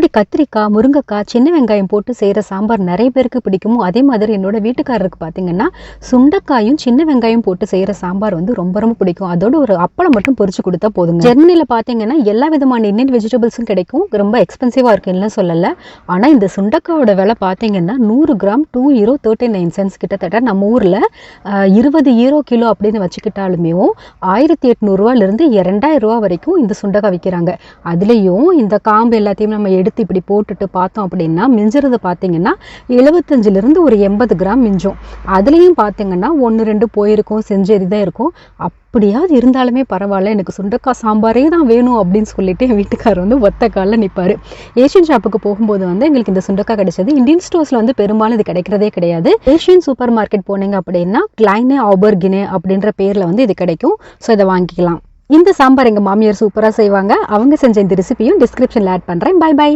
எப்படி கத்திரிக்காய் முருங்கைக்காய் சின்ன வெங்காயம் போட்டு செய்கிற சாம்பார் நிறைய பேருக்கு பிடிக்குமோ அதே மாதிரி என்னோட வீட்டுக்காரருக்கு பார்த்தீங்கன்னா சுண்டைக்காயும் சின்ன வெங்காயம் போட்டு செய்கிற சாம்பார் வந்து ரொம்ப ரொம்ப பிடிக்கும். அதோட ஒரு அப்பளம் மட்டும் பொரிச்சு கொடுத்தா போதும் ஜெர்மனியில் பார்த்தீங்கன்னா எல்லா விதமான இந்தியன் வெஜிடபிள்ஸும் கிடைக்கும். ரொம்ப எக்ஸ்பென்சிவாக இருக்குன்னு சொல்லலை. ஆனால் இந்த சுண்டக்காயோட விலை பார்த்தீங்கன்னா நூறு கிராம் டூ ஹீரோ தேர்ட்டி நைன் சென்ஸ் கிட்டத்தட்ட நம்ம ஊரில் இருபது ஈரோ கிலோ அப்படின்னு வச்சுக்கிட்டாலுமே ஆயிரத்தி எட்நூறுவாலேருந்து இரண்டாயிரம் ரூபா வரைக்கும் இந்த சுண்டக்காய் விற்கிறாங்க அதுலேயும் இந்த காம்பு எல்லாத்தையும் நம்ம எடுத்து இப்படி போட்டுட்டு பார்த்தோம் அப்படின்னா மிஞ்சுறது பார்த்தீங்கன்னா எழுபத்தஞ்சிலிருந்து ஒரு எண்பது கிராம் மிஞ்சும். அதுலேயும் பார்த்தீங்கன்னா ஒன்று ரெண்டு போயிருக்கும் செஞ்சது தான் இருக்கும். அப்படியாவது இருந்தாலுமே பரவாயில்ல எனக்கு சுண்டக்காய் சாம்பாரே தான் வேணும் அப்படின்னு சொல்லிட்டு என் வீட்டுக்காரர் வந்து ஒத்த காலில் நிற்பார் ஏஷியன் ஷாப்புக்கு போகும்போது வந்து எங்களுக்கு இந்த சுண்டக்காய் கிடைச்சது. இந்தியன் ஸ்டோர்ஸில் வந்து பெரும்பாலும் இது கிடைக்கிறதே கிடையாது. ஏஷியன் சூப்பர் மார்க்கெட் போனீங்க அப்படின்னா கிளைனே ஆபர்கினே அப்படின்ற பேரில் வந்து இது கிடைக்கும். ஸோ இதை வாங்கிக்கலாம். இந்த சாம்பார் எங்கள் மாமியார் சூப்பராக செய்வாங்க. அவங்க செஞ்ச இந்த ரெசிபியும் டிஸ்கிரிப்ஷனில் ஆட் பண்ணுறேன் பை பை